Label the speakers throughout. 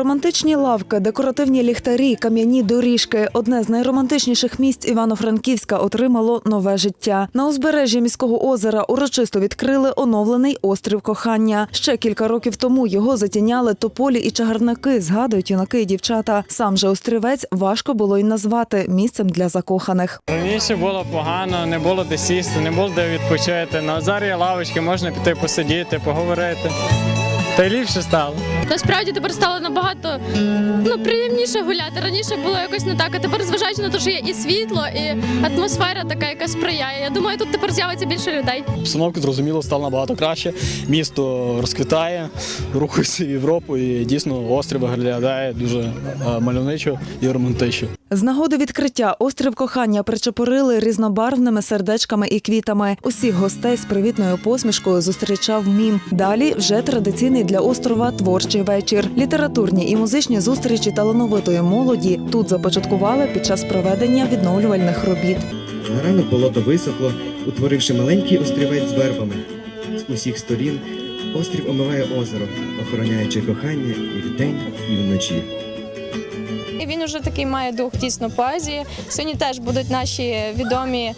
Speaker 1: Романтичні лавки, декоративні ліхтарі, кам'яні доріжки. Одне з найромантичніших місць Івано-Франківська отримало нове життя. На узбережжі міського озера урочисто відкрили оновлений острів кохання. Ще кілька років тому його затіняли тополі і чагарники, згадують юнаки і дівчата. Сам же острівець важко було й назвати місцем для закоханих.
Speaker 2: Раніше було погано, не було де сісти, не було де відпочити. На є лавочки, можна піти посидіти, поговорити. Та й ліпше стало.
Speaker 3: Насправді тепер стало набагато ну, приємніше гуляти. Раніше було якось не так, а тепер, зважаючи на те, що є і світло, і атмосфера така, яка сприяє. Я думаю, тут тепер з'явиться більше людей.
Speaker 4: Обстановка, зрозуміло, стала набагато краще. Місто розквітає, рухається в Європу і дійсно острів виглядає дуже е, мальовничо і романтично.
Speaker 1: З нагоди відкриття острів кохання причепорили різнобарвними сердечками і квітами. Усіх гостей з привітною посмішкою зустрічав мім. Далі вже традиційний для острова творчий вечір. Літературні і музичні зустрічі талановитої молоді тут започаткували під час проведення відновлювальних робіт.
Speaker 5: На ранок болото висохло, утворивши маленький острівець з вербами. З усіх сторін острів омиває озеро, охороняючи кохання і вдень, і вночі.
Speaker 6: І Він уже такий має дух дійсно поезії. Сьогодні теж будуть наші відомі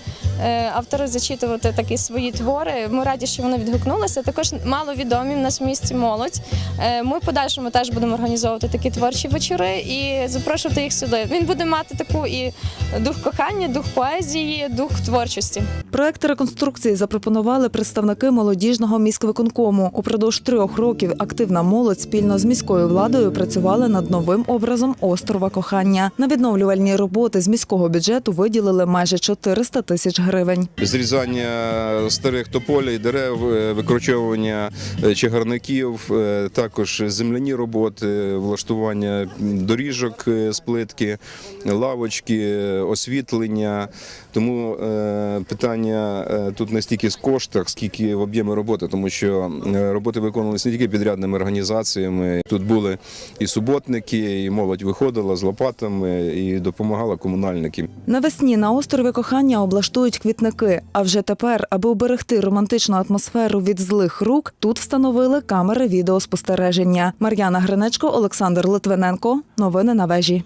Speaker 6: автори зачитувати такі свої твори. Ми раді, що вони відгукнулися. Також маловідомі в нас в місті молодь. Е, Ми в подальшому теж будемо організовувати такі творчі вечори і запрошувати їх сюди. Він буде мати таку і дух кохання, дух поезії, дух творчості.
Speaker 1: Проект реконструкції запропонували представники молодіжного міськвиконкому. Упродовж трьох років активна молодь спільно з міською владою працювали над новим образом острова кохання. На відновлювальні роботи з міського бюджету виділили майже 400 тисяч гривень.
Speaker 7: зрізання старих тополей, дерев, е, викорчовування е, чагарників, е, також земляні роботи, влаштування доріжок з плитки, лавочки, освітлення. Тому питання тут не стільки з коштах, скільки в об'ємі роботи, тому що роботи виконувалися не тільки підрядними організаціями. Тут були і суботники, і молодь виходила з лопатами і допомагала комунальникам.
Speaker 1: Навесні на острові кохання облаштують квітники. А вже тепер, аби уберегти романтичну атмосферу від злих рук, тут встановили камери відеоспостереження. Мар'яна Гринечко, Олександр Литвиненко. Новини на вежі.